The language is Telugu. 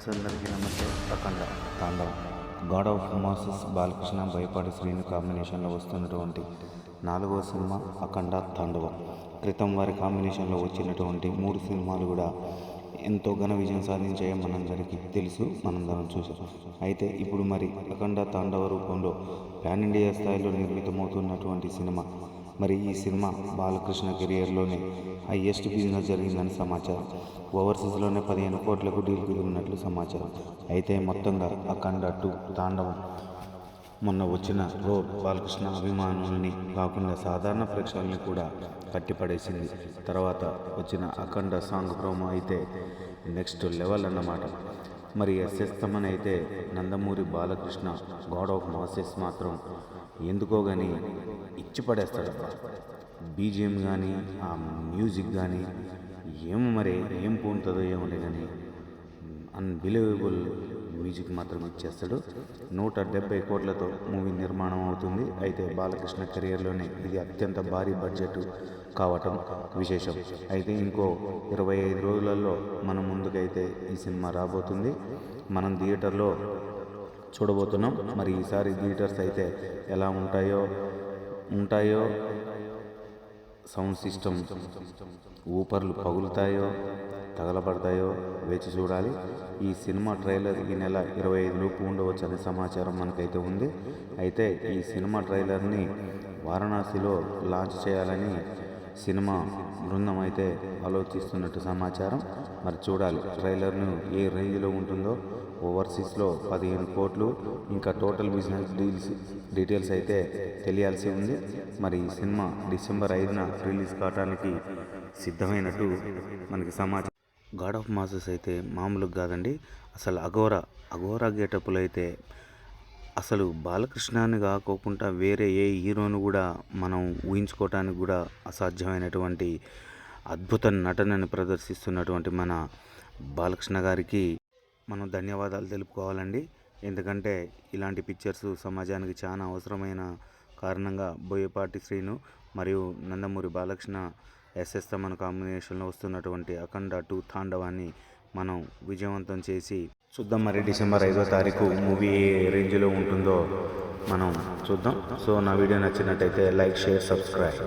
ఫ్రెండ్స్ అందరికీ నమస్తే. Akhanda Thandavam. God of masses Balakrishna Boyapati Srinu కాంబినేషన్లో వస్తున్నటువంటి నాలుగో సినిమా అఖండ తాండవం. క్రితం వారి కాంబినేషన్లో వచ్చినటువంటి మూడు సినిమాలు కూడా ఎంతో ఘన విజయం సాధించాయో మనందరికీ తెలుసు. మనందరం చూసాం. అయితే ఇప్పుడు మరి అఖండ తాండవ రూపంలో పాన్ ఇండియా స్థాయిలో నిర్మితమవుతున్నటువంటి సినిమా మరి ఈ సినిమా బాలకృష్ణ కెరియర్లోనే హయ్యెస్ట్ బిజినెస్ జరిగిందని సమాచారం. ఓవర్సీస్లోనే పదిహేను కోట్లకు డీల్ కుదిరినట్లు సమాచారం. అయితే మొత్తంగా అఖండ టూ తాండవం. మొన్న వచ్చిన రో బాలకృష్ణ అభిమానుల్ని కాకుండా సాధారణ ప్రేక్షకుల్ని కూడా కట్టిపడేసింది. తర్వాత వచ్చిన అఖండ సాంగ్ ప్రోమో అయితే నెక్స్ట్ లెవెల్ అన్నమాట. మరి ఎస్ఎస్ తమన్ అయితే Nandamuri Balakrishna god of masses మాత్రం ఎందుకో కానీ ఇచ్చి పడేస్తాడు బీజిఎం కానీ ఆ మ్యూజిక్ కానీ ఏమో మరి ఏం పోతుందో ఏమో కానీ అన్బిలీవబుల్ మ్యూజిక్ మాత్రం ఇచ్చేస్తాడు. నూట డెబ్బై కోట్లతో మూవీ నిర్మాణం అవుతుంది. అయితే బాలకృష్ణ కెరియర్లోనే ఇది అత్యంత భారీ బడ్జెట్ కావటం విశేషం. అయితే ఇంకో ఇరవై ఐదు రోజులలో మన ముందుకైతే ఈ సినిమా రాబోతుంది. మనం థియేటర్లో చూడబోతున్నాం. మరి ఈసారి థియేటర్స్ అయితే ఎలా ఉంటాయో ఉంటాయో? సౌండ్ సిస్టమ్ ఊపర్లు పగులుతాయో? తగలబడతాయో? వేచి చూడాలి. ఈ సినిమా ట్రైలర్ ఈ నెల ఇరవై ఐదు లోపు ఉండవచ్చు అనే సమాచారం మనకైతే ఉంది. అయితే ఈ సినిమా ట్రైలర్ని వారణాసిలో లాంచ్ చేయాలని సినిమా బృందం అయితే ఆలోచిస్తున్నట్టు సమాచారం. మరి చూడాలి ట్రైలర్ను ఏ రేంజ్లో ఉంటుందో. ఓవర్సీస్లో పదిహేను కోట్లు ఇంకా టోటల్ బిజినెస్ డీల్స్ డీటెయిల్స్ అయితే తెలియాల్సి ఉంది. మరి ఈ సినిమా డిసెంబర్ ఐదున రిలీజ్ కావడానికి సిద్ధమైనట్టు మనకి సమాచారం. గాడ్ ఆఫ్ మాసెస్ అయితే మామూలుగా కాదండి. అసలు అఘోరా అఘోరా గేటప్పులు అయితే అసలు బాలకృష్ణాన్ని కాకోకుండా వేరే ఏ హీరోను కూడా మనం ఊహించుకోవటానికి కూడా అసాధ్యమైనటువంటి అద్భుత నటనని ప్రదర్శిస్తున్నటువంటి మన బాలకృష్ణ గారికి మనం ధన్యవాదాలు తెలుపుకోవాలండి. ఎందుకంటే ఇలాంటి పిక్చర్స్ సమాజానికి చాలా అవసరమైన కారణంగా బోయపాటి శ్రీను మరియు నందమూరి బాలకృష్ణ ఎస్ఎస్ తమన్ కాంబినేషన్లో వస్తున్నటువంటి అఖండ టూ తాండవాన్ని మనం విజయవంతం చేసి చూద్దాం మరి డిసెంబర్ ఐదో తారీఖు మూవీ ఏ రేంజ్లో ఉంటుందో మనం చూద్దాం. సో నా వీడియో నచ్చినట్టయితే లైక్ షేర్ సబ్స్క్రైబ్.